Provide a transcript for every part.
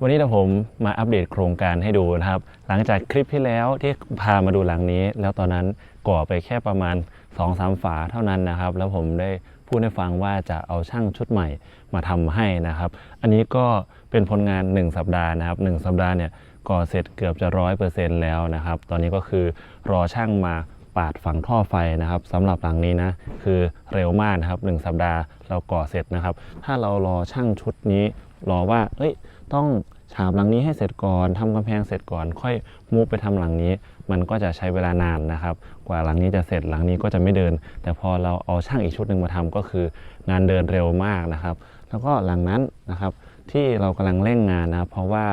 วันนี้เดี๋ยวผมมาอัปเดตโครงการให้ดูนะครับ หลังจากคลิปที่แล้วที่พามาดูหลังนี้ แล้วตอนนั้นก่อไปแค่ประมาณ2อสฝาเท่านั้นนะครับ แล้วผมได้พูดให้ฟังว่าจะเอาช่างชุดใหม่มาทำให้นะครับ อันนี้ก็เป็นผลงาน 1 สัปดาห์นะครับ 1 สัปดาห์เนี่ยก่อเสร็จเกือบจะร้อยเปอร์เซ็นต์แล้วนะครับ ตอนนี้ก็คือรอช่างมาปาดฝังท่อไฟนะครับสำหรับหลังนี้นะคือเร็วมากนะครับ 1 สัปดาห์เราก่อเสร็จนะครับ ถ้าเรารอช่างชุดนี้ รอว่าเอ้ยต้องฉาบหลังนี้ให้เสร็จก่อนทำกำแพงเสร็จก่อน ค่อยมูฟไปทำหลังนี้ มันก็จะใช้เวลานานนะครับ กว่าหลังนี้จะเสร็จหลังนี้ก็จะไม่เดิน แต่พอเราเอาช่างอีกชุดหนึ่งมาทำก็คืองานเดินเร็วมากนะครับ แล้วก็หลังนั้นนะครับที่เรากำลังเร่งงานนะครับเพราะว่า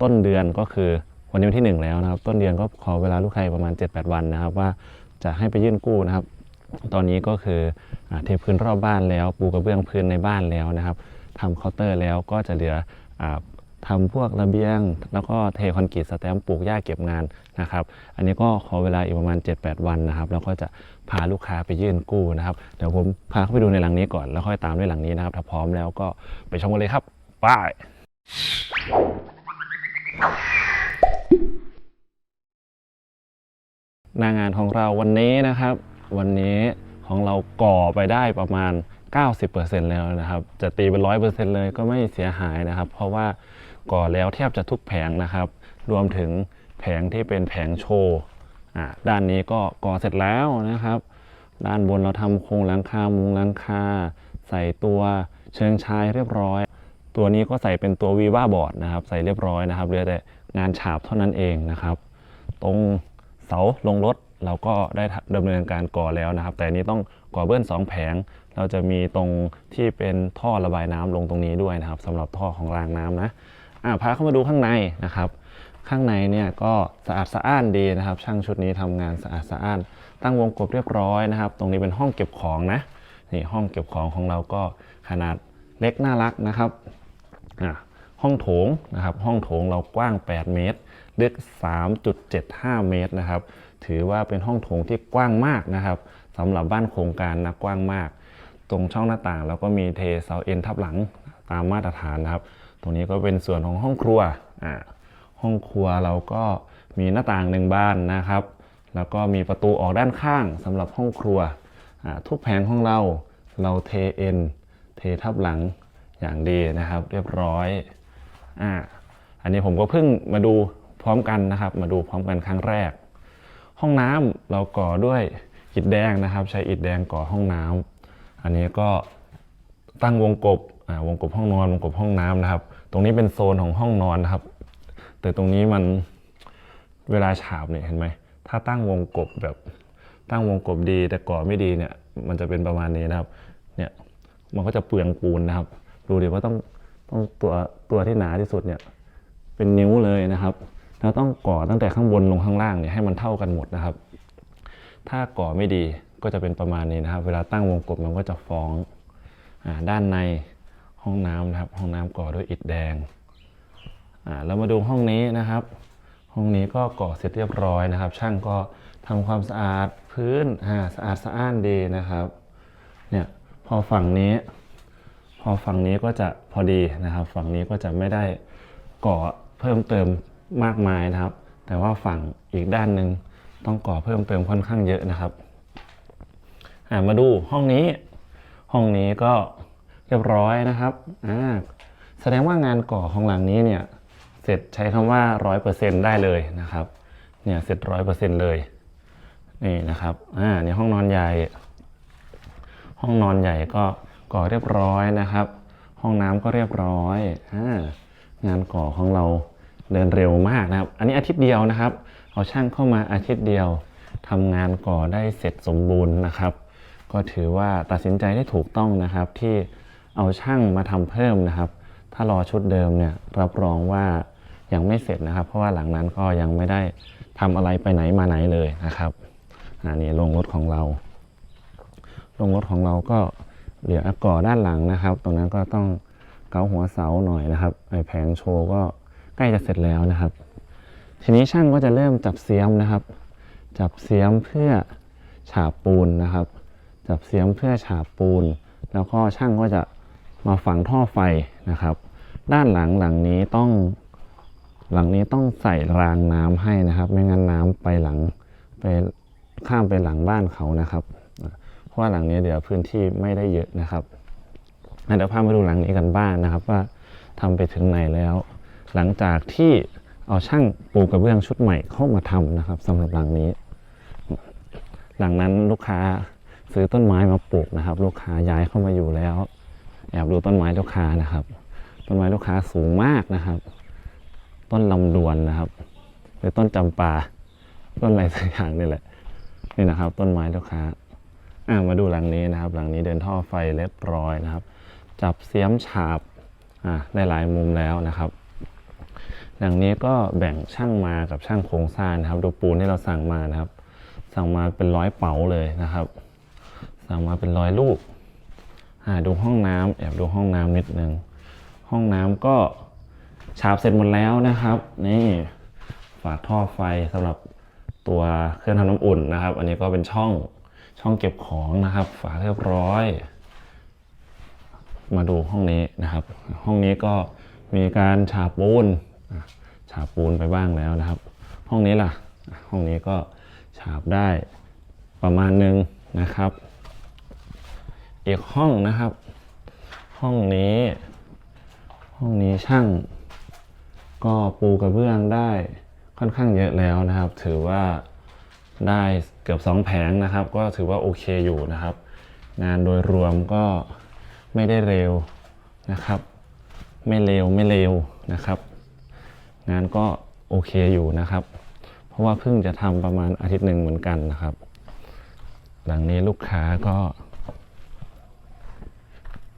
ต้นเดือนก็คือวันนี้วันที่ 1 แล้วนะครับ ต้นเดือนก็ขอเวลาลูกค้าประมาณ 7-8 วันนะครับ ว่าจะให้ไปยื่นกู้นะครับ ตอนนี้ก็คืออเทพื้นรอบบ้านแล้ว ปูกระเบื้องพื้นในบ้านแล้วนะครับ ทำเคาน์เตอร์แล้วก็จะเหลืออทำพวกระเบียง แล้วก็เทคอนกรีตสแตมป์ปลูกหญ้าเก็บงานนะครับ อันนี้ก็ขอเวลาอีกประมาณ 7-8 วันนะครับ แล้วก็จะพาลูกค้าไปยื่นกู้นะครับ เดี๋ยวผมพาเข้าไปดูในหลังนี้ก่อน แล้วค่อยตามด้วยหลังนี้นะครับ ถ้าพร้อมแล้วก็ไปชมกันเลยครับไป้ายหน้างานของเราวันนี้นะครับ วันนี้ของเราก่อไปได้ประมาณ 90%แล้วนะครับ จะตีเป็น 100%เลยก็ไม่เสียหายนะครับ เพราะว่าก่อแล้วแทบจะทุกแผงนะครับ รวมถึงแผงที่เป็นแผงโชว์ด้านนี้ก็ก่อเสร็จแล้วนะครับ ด้านบนเราทำโครงหลังคา มุงหลังคา ใส่ตัวเชิงชายเรียบร้อย ตัวนี้ก็ใส่เป็นตัววีว่าบอร์ดนะครับ ใส่เรียบร้อยนะครับเหลือแต่งานฉาบเท่านั้นเองนะครับ ตรงเสาลงรถเราก็ได้ดำเนินการก่อแล้วนะครับ แต่นนี้ต้องก่อเบิ้ลสองแผง เราจะมีตรงที่เป็นท่อระบายน้ำลงตรงนี้ด้วยนะครับสำหรับท่อของรางน้ำนะอะพาเข้ามาดูข้างในนะครับ ข้างในเนี่ยก็สะอาดสะอ้านดีนะครับ ช่างชุดนี้ทำงานสะอาดสะอ้าน ตั้งวงกบเรียบร้อยนะครับ ตรงนี้เป็นห้องเก็บของนะนี่ห้องเก็บของของเราก็ขนาดเล็กน่ารักนะครับอะห้องโถงนะครับ ห้องโถงเรากว้าง 8 เมตรลึก 3.75 เมตรนะครับ ถือว่าเป็นห้องโถงที่กว้างมากนะครับสำหรับบ้านโครงการนะกว้างมาก ตรงช่องหน้าต่างเราก็มีเทเสาเอ็นทับหลังตามมาตรฐานนะครับ ตรงนี้ก็เป็นส่วนของห้องครัวอ่าห้องครัวเราก็มีหน้าต่างหนึ่งบานนะครับ แล้วก็มีประตูออกด้านข้างสำหรับห้องครัวทุกแผงของเราเราเทเอ็นเททับหลังอย่างดีนะครับ เรียบร้อยอ่าอันนี้ผมก็เพิ่งมาดูพร้อมกันนะครับ มาดูพร้อมกันครั้งแรก ห้องน้ำเราก่อด้วยอิฐแดงนะครับ ใช้อิฐแดงก่อห้องน้ำ อันนี้ก็ตั้งวงกบอ่าวงกบห้องนอนวงกบห้องน้ำนะครับ ตรงนี้เป็นโซนของห้องนอนนะครับ แต่ตรงนี้มันเวลาฉาบเนี่ยเห็นไหมถ้าตั้งวงกบแบบตั้งวงกบดีแต่ก่อไม่ดีเนี่ย มันจะเป็นประมาณนี้นะครับเนี่ยมันก็จะเปลืองปูนนะครับ ดูดิว่าต้องต้องตัวตัวที่หนาที่สุดเนี่ยเป็นนิ้วเลยนะครับเราต้องก่อตั้งแต่ข้างบนลงข้างล่างเนี่ยให้มันเท่ากันหมดนะครับ ถ้าก่อไม่ดี ก็จะเป็นประมาณนี้นะครับ เวลาตั้งวงกบมันก็จะฟ้องอด้านในห้องน้ำนะครับ ห้องน้ำก่อด้วยอิฐแดงอ่าเรามาดูห้องนี้นะครับ ห้องนี้ก็ก่อเสร็จเรียบร้อยนะครับ ช่างก็ทำความสะอาดพื้นสะอาดสะอ้านดีนะครับเนี่ยพอฝั่งนี้ พอฝั่งนี้ก็จะพอดีนะครับ ฝั่งนี้ก็จะไม่ได้ก่อเพิ่มเติมมากมายนะครับ แต่ว่าฝั่งอีกด้านหนึ่งต้องก่อเพิ่มเติมค่อนข้างเยอะนะครับ มาดูห้องนี้ ห้องนี้ก็เรียบร้อยนะครับอ่าแสดงว่างานก่อของหลังนี้เนี่ยเสร็จใช้คำว่า 100%ได้เลยนะครับเนี่ยเสร็จ100%เลยนี่นะครับอ่านี่ห้องนอนใหญ่ ห้องนอนใหญ่ก็ก่อเรียบร้อยนะครับ ห้องน้ำก็เรียบร้อยอางานก่อของเราเดินเร็วมากนะครับ อันนี้อาทิตย์เดียวนะครับ เอาช่างเข้ามาอาทิตย์เดียวทำงานก่อได้เสร็จสมบูรณ์นะครับ ก็ถือว่าตัดสินใจได้ถูกต้องนะครับที่เอาช่างมาทำเพิ่มนะครับ ถ้ารอชุดเดิมเนี่ยรับรองว่ายังไม่เสร็จนะครับ เพราะว่าหลังนั้นก็ยังไม่ได้ทำอะไรไปไหนมาไหนเลยนะครับอันนี้ลงรถของเรา ลงรถของเราก็เหลือก่อด้านหลังนะครับ ตรงนั้นก็ต้องเกาหัวเสาหน่อยนะครับไอแผงโชว์ก็ใกล้จะเสร็จแล้วนะครับ ทีนี้ช่างก็จะเริ่มจับเสียมนะครับ จับเสียมเพื่อฉาบปูนนะครับ จับเสียมเพื่อฉาบปูน แล้วก็ช่างก็จะมาฝังท่อไฟนะครับ ด้านหลังหลังนี้ต้องหลังนี้ต้องใส่รางน้ำให้นะครับ ไม่งั้นน้ำไปหลังไปข้ามไปหลังบ้านเขานะครับ เพราะว่าหลังนี้เดี๋ยวพื้นที่ไม่ได้เยอะนะครับเดี๋ยวพามาดูหลังนี้กันบ้างนะครับ ว่าทำไปถึงไหนแล้ว หลังจากที่เอาช่างปูกระเบื้องชุดใหม่เข้ามาทำนะครับสำหรับหลังนี้ หลังนั้นลูกค้า ซื้อต้นไม้มาปลูกนะครับ ลูกค้าย้ายเข้ามาอยู่แล้ว แอบดูต้นไม้ลูกค้านะครับ ต้นไม้ลูกค้าสูงมากนะครับ ต้นลำดวนนะครับหรือต้นจำปาต้นอะไรสักอย่างนี่แหละนี่นะครับ ต้นไม้ลูกค้าอ่ามาดูหลังนี้นะครับ หลังนี้เดินท่อไฟเรียบร้อยนะครับ จับเสียมฉาบอ่าได้หลายมุมแล้วนะครับหลังนี้ก็แบ่งช่างมากับช่างโครงสร้างนะครับ ดูปูนที่เราสั่งมานะครับ สั่งมาเป็นร้อยเป๋าเลยนะครับ สั่งมาเป็นร้อยลูกอ่าดูห้องน้ำแอบดูห้องน้ำนิดนึง ห้องน้ำก็ฉาบเสร็จหมดแล้วนะครับ นี่ฝาท่อไฟสำหรับตัวเครื่องทำน้ำอุ่นนะครับ อันนี้ก็เป็นช่องช่องเก็บของนะครับ ฝาเรียบร้อย มาดูห้องนี้นะครับ ห้องนี้ก็มีการฉาบปูนฉาบปูนไปบ้างแล้วนะครับ ห้องนี้ล่ะ ห้องนี้ก็ฉาบได้ประมาณหนึงนะครับ อีกห้องนะครับ ห้องนี้ ห้องนี้ช่าง ก็ปูกระเบื้องได้ค่อนข้างเยอะแล้วนะครับ ถือว่าได้เกือบสองแผงนะครับ ก็ถือว่าโอเคอยู่นะครับ งานโดยรวมก็ไม่ได้เร็วนะครับ ไม่เร็วไม่เร็วนะครับ งานก็โอเคอยู่นะครับ เพราะว่าเพิ่งจะทำประมาณอาทิตย์หนึ่งเหมือนกันนะครับ หลังนี้ลูกค้าก็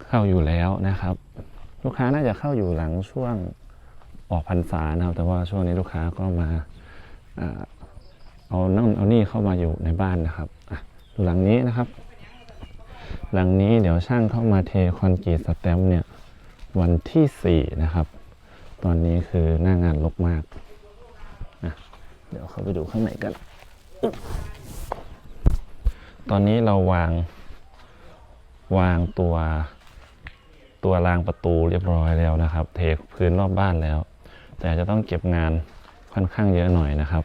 เข้าอยู่แล้วนะครับ ลูกค้าน่าจะเข้าอยู่หลังช่วงออกพรรษานะครับ แต่ว่าช่วงนี้ลูกค้าก็มาเอานั่นเอานี่เข้ามาอยู่ในบ้านนะครับดูหลังนี้นะครับ หลังนี้เดี๋ยวช่างเข้ามาเทคอนกรีตสแตมป์เนี่ยวันที่ 4 นะครับ ตอนนี้คือหน้างานรกมากอะเดี๋ยวเข้าไปดูข้างในกัน ตอนนี้เราวางวางตัว ตัวรางประตูเรียบร้อยแล้วนะครับ เทพื้นรอบบ้านแล้ว แต่จะต้องเก็บงานค่อนข้างเยอะหน่อยนะครับ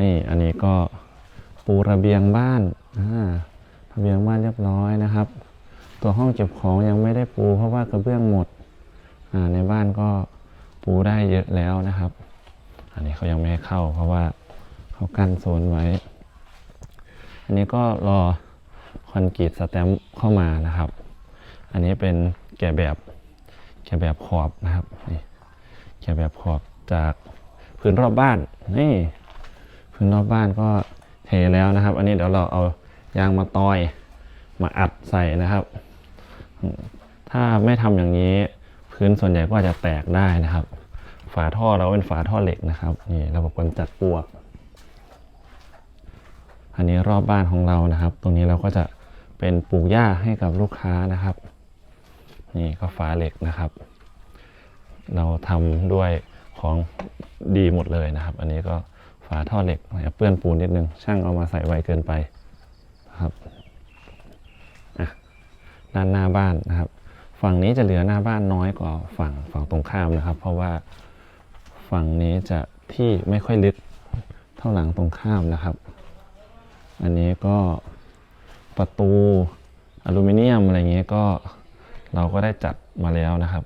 นี่อันนี้ก็ปูระเบียงบ้านอ่าระเบียงบ้านเรียบร้อยนะครับ ตัวห้องเก็บของยังไม่ได้ปูเพราะว่ากระเบื้องหมดอ่าในบ้านก็ปูได้เยอะแล้วนะครับ อันนี้เขายังไม่ให้เข้า เพราะว่าเขากั้นโซนไว้ อันนี้ก็รอคอนกรีตสแตมป์เข้ามานะครับ อันนี้เป็นแกะแบบแกะแบบขอบนะครับนี่แกะแบบขอบจากพื้นรอบบ้านนี่พื้นรอบบ้านก็เทแล้วนะครับ อันนี้เดี๋ยวเราเอายางมาตอยมาอัดใส่นะครับ ถ้าไม่ทำอย่างนี้พื้นส่วนใหญ่ก็จะแตกได้นะครับ ฝาท่อเราเป็นฝาท่อเหล็กนะครับนี่ระบบกำจัดปวก อันนี้รอบบ้านของเรานะครับ ตรงนี้เราก็จะเป็นปลูกหญ้าให้กับลูกค้านะครับ นี่ก็ฝาเหล็กนะครับ เราทำด้วยของดีหมดเลยนะครับ อันนี้ก็ฝาท่อเหล็กเปื้อนปูนนิดนึง ช่างเอามาใส่ไวเกินไปนะครับด้านหน้าบ้านนะครับ ฝั่งนี้จะเหลือหน้าบ้านน้อยกว่าฝั่งฝั่งตรงข้ามนะครับ เพราะว่าฝั่งนี้จะที่ไม่ค่อยลึกเท่าหลังตรงข้ามนะครับ อันนี้ก็ประตูอลูมิเนียมอะไรเงี้ยก็ เราก็ได้จัดมาแล้วนะครับ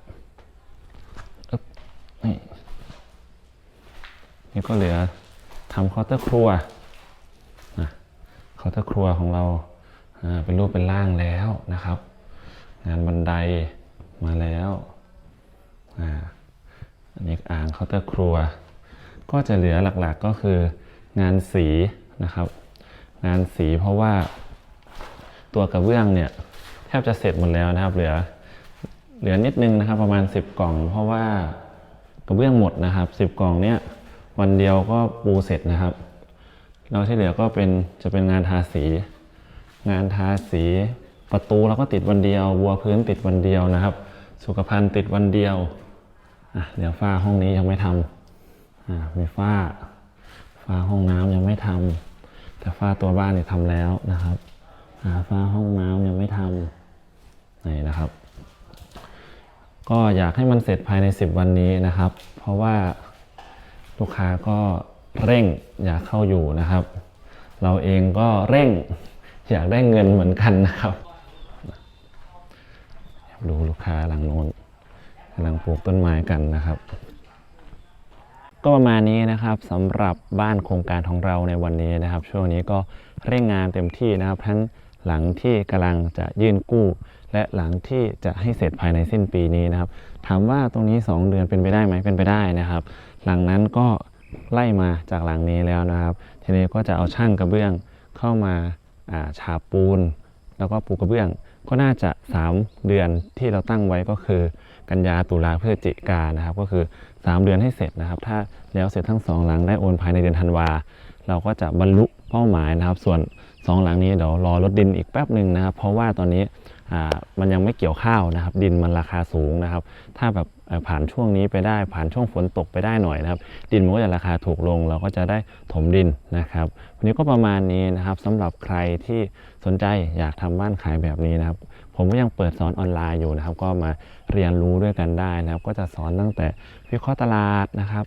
นี่นี่ก็เหลือทำเคาน์เตอร์ครัวนะเคาน์เตอร์ครัวของเราเป็นรูปเป็นร่างแล้วนะครับ งานบันไดมาแล้วอันนี้อ่างเคาน์เตอร์ครัว ก็จะเหลือหลักๆก็คืองานสีนะครับ งานสีเพราะว่าตัวกระเบื้องเนี่ยแทบจะเสร็จหมดแล้วนะครับ เหลือ เหลือนิดนึงนะครับ ประมาณ 10 กล่อง เพราะว่ากระเบื้องหมดนะครับ 10 กล่องเนี่ยวันเดียวก็ปูเสร็จนะครับแล้วที่เหลือก็เป็นจะเป็นงานทาสี งานทาสีประตูเราก็ติดวันเดียวบัวพื้นติดวันเดียวนะครับ สุขภัณฑ์ติดวันเดียวอะเดี๋ยวฝ้าห้องนี้ยังไม่ทำอ่ามีฝ้าฝ้าห้องน้ำยังไม่ทำแต่ฝ้าตัวบ้านเนี่ยทำแล้วนะครับอ่าฝ้าห้องน้ำยังไม่ทำนี่นะครับ ก็อยากให้มันเสร็จภายใน 10 วันนี้นะครับ เพราะว่าลูกค้าก็เร่งอยากเข้าอยู่นะครับ เราเองก็เร่งอยากได้เงินเหมือนกันนะครับ ดูลูกค้าหลังโน้นกำลังปลูกต้นไม้กันนะครับ ก็ประมาณนี้นะครับสำหรับบ้านโครงการของเราในวันนี้นะครับ ช่วงนี้ก็เร่งงานเต็มที่นะครับทั้ง หลังที่กำลังจะยื่นกู้ และหลังที่จะให้เสร็จภายในสิ้นปีนี้นะครับ ถามว่าตรงนี้ 2 เดือนเป็นไปได้ไหมเป็นไปได้นะครับ หลังนั้นก็ไล่มาจากหลังนี้แล้วนะครับ ทีนี้ก็จะเอาช่างกระเบื้องเข้ามาาฉาบปูน แล้วก็ปูกระเบื้องก็น่าจะ 3 เดือนที่เราตั้งไว้ก็คือ กันยาตุลาพฤศจิกานะครับ ก็คือ 3 เดือนให้เสร็จนะครับ ถ้าแล้วเสร็จทั้ง 2 หลังได้โอนภายในเดือนธันวา เราก็จะบรรลุเป้าหมายนะครับ ส่วน 2 หลังนี้เดี๋ยวรอรถดินอีกแป๊บหนึ่งนะครับ เพราะว่าตอนนี้อ่ามันยังไม่เกี่ยวข้าวนะครับ ดินมันราคาสูงนะครับ ถ้าแบบผ่านช่วงนี้ไปได้ผ่านช่วงฝนตกไปได้หน่อยนะครับ ดินมันก็จะราคาถูกลง เราก็จะได้ถมดินนะครับ วันนี้ก็ประมาณนี้นะครับสำหรับใครที่สนใจอยากทำบ้านขายแบบนี้นะครับ ผมก็ยังเปิดสอนออนไลน์อยู่นะครับ ก็มาเรียนรู้ด้วยกันได้นะครับ ก็จะสอนตั้งแต่วิเคราะห์ตลาดนะครับ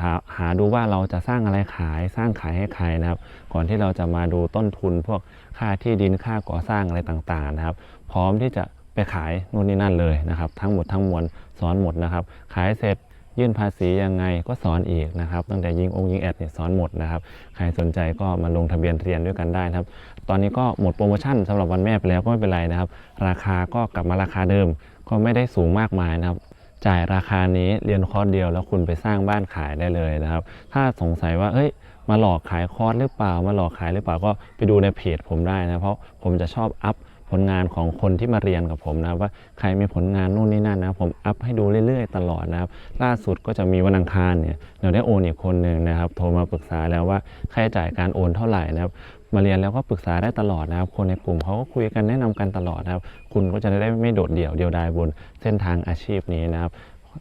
หาหาดูว่าเราจะสร้างอะไรขายสร้างขายให้ใครนะครับ ก่อนที่เราจะมาดูต้นทุนพวกค่าที่ดินค่าก่อสร้างอะไรต่างๆนะครับ พร้อมที่จะไปขายนู่นนี่นั่นเลยนะครับ ทั้งหมดทั้งมวลสอนหมดนะครับ ขายเสร็จ ยื่นภาษียังไงก็สอนอีกนะครับ ตั้งแต่ยิงองค์ยิงแอดเนี่ยสอนหมดนะครับ ใครสนใจก็มาลงทะเบียนเรียนด้วยกันได้นะครับ ตอนนี้ก็หมดโปรโมชั่นสำหรับวันแม่ไปแล้วก็ไม่เป็นไรนะครับ ราคาก็กลับมาราคาเดิม ก็ไม่ได้สูงมากมายนะครับจ่ายราคานี้เรียนคอร์สเดียวแล้วคุณไปสร้างบ้านขายได้เลยนะครับ ถ้าสงสัยว่าเอ้ย มาหลอกขายคอร์สหรือเปล่า มาหลอกขายหรือเปล่าก็ไปดูในเพจผมได้นะเพราะผมจะชอบอัพ ผลงานของคนที่มาเรียนกับผมนะว่าใครมีผลงานนู่นนี่นั่นนะผมอัพให้ดูเรื่อยๆ ตลอดนะครับล่าสุดก็จะมีวันอังคารเนี่ยเดี๋ยวได้โอนอีกคนหนึ่งนะครับ โทรมาปรึกษาแล้วว่าค่าใช้จ่ายการโอนเท่าไหร่นะครับมาเรียนแล้วก็ปรึกษาได้ตลอดนะครับ คนในกลุ่มเขาก็คุยกันแนะนำกันตลอดนะครับ คุณก็จะได้ไม่โดดเดี่ยวเดียวดายบนเส้นทางอาชีพนี้นะครับ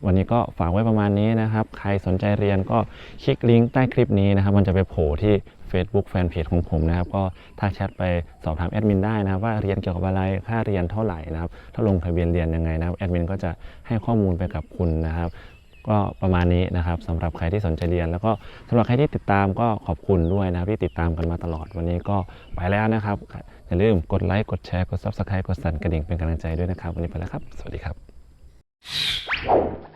วันนี้ก็ฝากไว้ประมาณนี้นะครับ ใครสนใจเรียนก็คลิกลิงก์ใต้คลิปนี้นะครับ มันจะไปโผล่ที่ Facebook Fanpage ของผมนะครับ ก็ทักแชทไปสอบถามแอดมินได้นะครับ ว่าเรียนเกี่ยวกับอะไรค่าเรียนเท่าไหร่นะครับ ถ้าลงทะเบียนเรียนยังไงนะครับแอดมินก็จะให้ข้อมูลไปกับคุณนะครับก็ประมาณนี้นะครับสำหรับใครที่สนใจเรียน แล้วก็สำหรับใครที่ติดตามก็ขอบคุณด้วยนะครับที่ติดตามกันมาตลอดวันนี้ก็ไปแล้วนะครับ อย่าลืมกดไลค์กดแชร์กด Subscribe กดสั่นกระดิ่งเป็นกำลังใจด้วยนะครับ วันนี้ไปแล้วครับ สวัสดีครับ